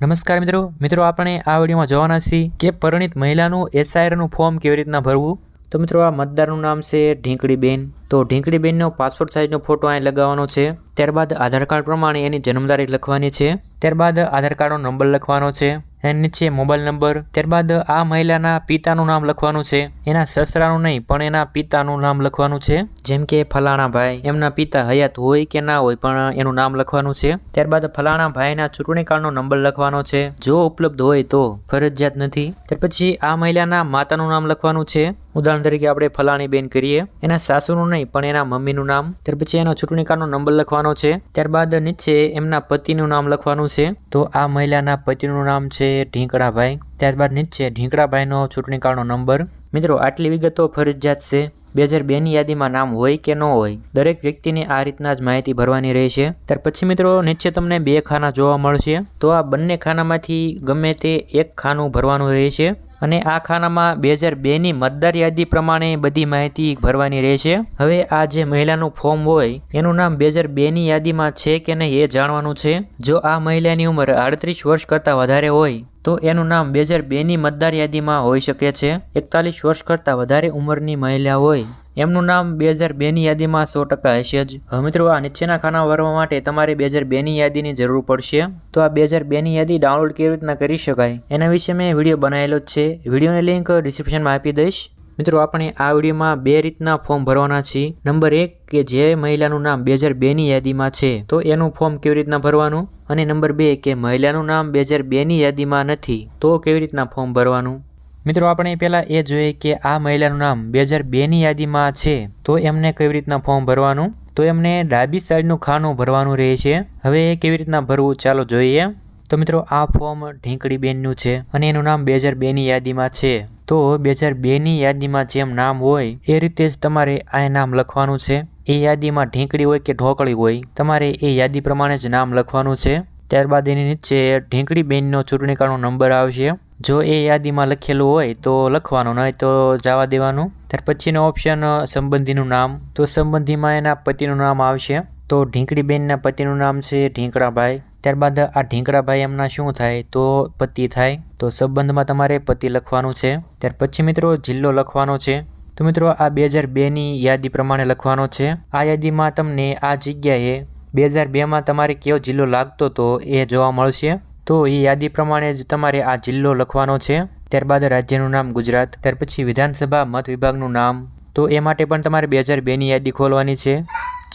નમસ્કાર મિત્રો. મિત્રો, આપણે આ વિડીયોમાં જોવાના છીએ કે પરિણિત મહિલાનું એસઆઈઆરનું ફોર્મ કેવી રીતના ભરવું? તો મિત્રો, આ મતદારનું નામ છે ઢીંકડીબેન તો ઢીંકડીબેનનો પાસપોર્ટ સાઇઝનો ફોટો અહીં લગાવવાનો છે. ત્યારબાદ આધાર કાર્ડ પ્રમાણે એની જન્મ તારીખ લખવાની છે. ત્યારબાદ આધાર કાર્ડનો નંબર લખવાનો છે. એની નીચે મોબાઈલ નંબર. ત્યારબાદ આ મહિલાના પિતાનું નામ લખવાનું છે. એના સસરાનું નહીં, પણ એના પિતાનું નામ લખવાનું છે. જેમ કે ફલાણા ભાઈ. એમના પિતા હયાત હોય કે ના હોય પણ એનું નામ લખવાનું છે. ત્યારબાદ ફલાણા ભાઈના ચૂંટણી કાર્ડનો નંબર લખવાનો છે. જો ઉપલબ્ધ હોય તો ફરજિયાત નથી. ત્યાર પછી આ મહિલાના માતાનું નામ લખવાનું છે. ઉદાહરણ તરીકે આપણે ફલાણી બેન કરીએ. એના સાસુનું નહીં, પણ એના મમ્મીનું નામ. ત્યાર પછી એનો ચૂંટણી નંબર લખવાનો છે. ત્યારબાદ નીચે એમના પતિનું નામ લખવાનું છે. તો આ મહિલાના પતિનું નામ છે ઢીંકડાભાઈ ત્યારબાદ નીચે ઢીંકડાભાઈનો ચૂંટણી કાર્ડનો નંબર. મિત્રો, આટલી વિગતો ફરજિયાત છે. બે હજાર બેની યાદીમાં નામ હોય કે ન હોય, દરેક વ્યક્તિને આ રીતના જ માહિતી ભરવાની રહેશે. ત્યાર પછી મિત્રો, નીચે તમને બે ખાના જોવા મળશે. તો આ બંને ખાનામાંથી ગમે તે એક ખાનું ભરવાનું રહેશે. અને આ ખાનામાં બે હજાર બેની મતદાર યાદી પ્રમાણે બધી માહિતી ભરવાની રહેશે. હવે આ જે મહિલાનું ફોર્મ હોય, એનું નામ બે હજાર બેની યાદીમાં છે કે નહીં એ જાણવાનું છે. જો આ મહિલાની ઉંમર આડત્રીસ વર્ષ કરતાં વધારે હોય, તો એનું નામ બે હજાર બેની મતદાર યાદીમાં હોઈ શકે છે. એકતાલીસ વર્ષ કરતાં વધારે ઉંમરની મહિલા હોય. એમનું નામ બે હજાર બેની યાદીમાં સો ટકા હશે જ. હવે મિત્રો, આ નીચેના ખાના ભરવા માટે તમારે બે હજાર બેની યાદીની જરૂર પડશે. તો આ બે હજાર બેની યાદી ડાઉનલોડ કેવી રીતના કરી શકાય? એના વિશે મેં વીડિયો બનાવેલો જ છે. વિડીયોની લિંક ડિસ્ક્રિપ્શનમાં આપી દઈશ. મિત્રો, આપણે આ વિડીયોમાં બે રીતના ફોર્મ ભરવાના છીએ. નંબર એક, કે જે મહિલાનું નામ બે હજાર બેની યાદીમાં છે, તો એનું ફોર્મ કેવી રીતના ભરવાનું? અને નંબર બે, કે મહિલાનું નામ બે હજાર બેની યાદીમાં નથી, તો કેવી રીતના ફોર્મ ભરવાનું? મિત્રો, આપણે પહેલાં એ જોઈએ કે આ મહિલાનું નામ બે હજાર બેની યાદીમાં છે. તો એમને કેવી રીતના ફોર્મ ભરવાનું? તો એમને ડાબી સાઈડનું ખાનું ભરવાનું રહે છે. હવે એ કેવી રીતના ભરવું? ચાલો જોઈએ. તો મિત્રો, આ ફોર્મ ઢીંકડી બેનનું છે અને એનું નામ બે હજાર બેની યાદીમાં છે. તો બે હજાર બેની યાદીમાં જેમ નામ હોય, એ રીતે જ તમારે આ નામ લખવાનું છે. એ યાદીમાં ઢીંકડી હોય કે ઢોકળી હોય, તમારે એ યાદી પ્રમાણે જ નામ લખવાનું છે. ત્યારબાદ એની નીચે ઢીંકડી બેનનો ચૂંટણી કાર્ડનો નંબર આવશે. જો એ યાદીમાં લખેલું હોય તો લખવાનું, નહીં તો જવા દેવાનું. ત્યાર પછીનો ઓપ્શન સંબંધીનું નામ. તો સંબંધીમાં એના પતિનું નામ આવશે. તો ઢીંકડી બેનના પતિનું નામ છે ઢીંકડાભાઈ ત્યારબાદ આ ઢીંકડાભાઈ એમના શું થાય? તો પતિ થાય. તો સંબંધમાં તમારે પતિ લખવાનું છે. ત્યાર પછી મિત્રો જિલ્લો લખવાનો છે. તો મિત્રો આ બે હજાર બેની યાદી પ્રમાણે લખવાનો છે. આ યાદીમાં તમને આ જગ્યાએ બે હજાર બેમાં તમારે કયો જિલ્લો લાગતો તો એ જોવા મળશે. તો એ યાદી પ્રમાણે જ તમારે આ જિલ્લો લખવાનો છે. ત્યારબાદ રાજ્યનું નામ ગુજરાત, ત્યાર પછી વિધાનસભા મત વિભાગનું નામ. તો એ માટે પણ તમારે બે હજાર બેની યાદી ખોલવાની છે.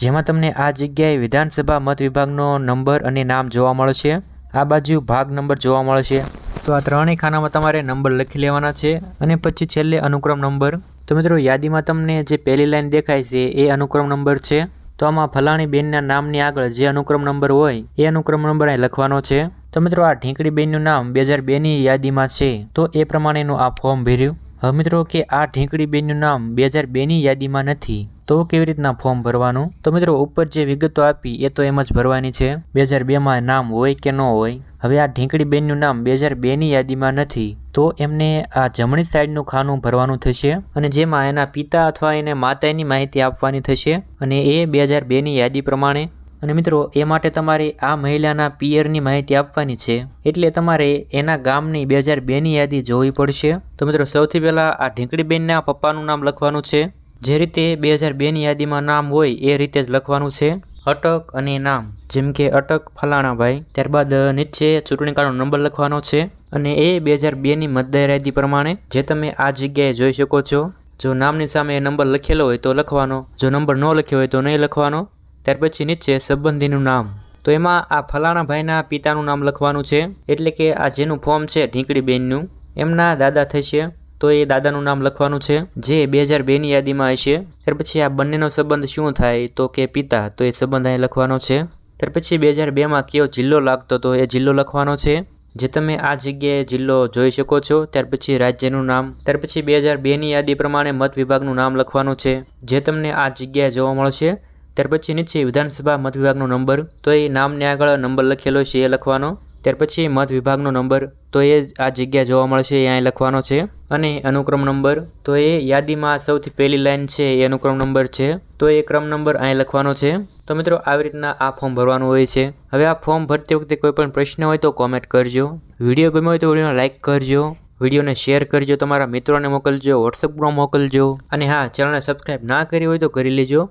જેમાં તમને આ જગ્યાએ વિધાનસભા મત વિભાગનો નંબર અને નામ જોવા મળશે. આ બાજુ ભાગ નંબર જોવા મળશે. તો આ ત્રણેય ખાનામાં તમારે નંબર લખી લેવાના છે અને પછી છેલ્લે અનુક્રમ નંબર. તો મિત્રો, યાદીમાં તમને જે પહેલી લાઈન દેખાય છે, એ અનુક્રમ નંબર છે. તો આમાં ફલાણી બેનના નામની આગળ જે અનુક્રમ નંબર હોય, એ અનુક્રમ નંબર અહીં લખવાનો છે. તો મિત્રો આ ઢીંકડી બેનનું નામ બે હજાર બેની યાદીમાં છે. તો એ પ્રમાણેનું આ ફોર્મ ભર્યું. હવે મિત્રો કે આ ઢીંકડી બેનનું નામ બે હજાર બેની યાદીમાં નથી, તો કેવી રીતના ફોર્મ ભરવાનું? તો મિત્રો ઉપર જે વિગતો આપી એ તો એમ જ ભરવાની છે. બે હજાર બેમાં નામ હોય કે ન હોય, હવે આ ઢીંકડી બેનનું નામ બે હજાર બેની યાદીમાં નથી, તો એમને આ જમણી સાઈડનું ખાનું ભરવાનું થશે અને જેમાં એના પિતા અથવા એને માતાની માહિતી આપવાની થશે અને એ બે હજાર બેની યાદી પ્રમાણે અને મિત્રો, એ માટે તમારે આ મહિલાના પિયરની માહિતી આપવાની છે. એટલે તમારે એના ગામની બે હજાર બેની યાદી જોવી પડશે. તો મિત્રો, સૌથી પહેલાં આ ઢીંકડીબેનના પપ્પાનું નામ લખવાનું છે. જે રીતે બે હજાર બેની યાદીમાં નામ હોય, એ રીતે જ લખવાનું છે. અટક અને નામ. જેમ કે અટક ફલાણાભાઈ ત્યારબાદ નીચે ચૂંટણી કાર્ડનો નંબર લખવાનો છે. અને એ બે હજાર બેની મતદાર યાદી પ્રમાણે, જે તમે આ જગ્યાએ જોઈ શકો છો. જો નામની સામે નંબર લખેલો હોય તો લખવાનો. જો નંબર ન લખ્યો હોય તો નહીં લખવાનો. ત્યાર પછી નીચે સંબંધીનું નામ. તો એમાં આ ફલાણા ભાઈના પિતાનું નામ લખવાનું છે. એટલે કે આ જેનું ફોર્મ છે ઢીંકડી બેનનું. એમના દાદા થશે, તો એ દાદાનું નામ લખવાનું છે, જે બે હજાર બેની યાદીમાં હશે. ત્યાર પછી આ બંનેનો સંબંધ શું થાય, તો કે પિતા, તો એ સંબંધ અહીં લખવાનો છે. ત્યાર પછી બે હજાર બેમાં કયો જિલ્લો લાગતો, તો એ જિલ્લો લખવાનો છે. જે તમે આ જગ્યાએ જિલ્લો જોઈ શકો છો. ત્યાર પછી રાજ્યનું નામ. ત્યાર પછી બે હજાર બેની યાદી પ્રમાણે મત વિભાગનું નામ લખવાનું છે. જે તમને આ જગ્યાએ જોવા મળશે. ત્યાર પછી નીચે વિધાનસભા મત વિભાગનો નંબર, તો એ નામને આગળ નંબર લખેલો છે, એ લખવાનો. ત્યાર પછી મત વિભાગનો નંબર, તો એ આ જગ્યા જોવા મળશે, એ અહીં લખવાનો છે. અને અનુક્રમ નંબર, તો એ યાદીમાં સૌથી પહેલી લાઇન છે, એ અનુક્રમ નંબર છે. તો એ ક્રમ નંબર અહીં લખવાનો છે. તો મિત્રો, આવી રીતના આ ફોર્મ ભરવાનું હોય છે. હવે આ ફોર્મ ભરતી વખતે કોઈ પણ પ્રશ્ન હોય તો કોમેન્ટ કરજો. વીડિયો ગમ્યો હોય તો વિડીયોને લાઇક કરજો. વિડીયોને શેર કરજો. તમારા મિત્રોને મોકલજો. વોટ્સઅપમાં મોકલજો. અને હા, ચેનલને સબસ્ક્રાઈબ ના કરી હોય તો કરી લેજો.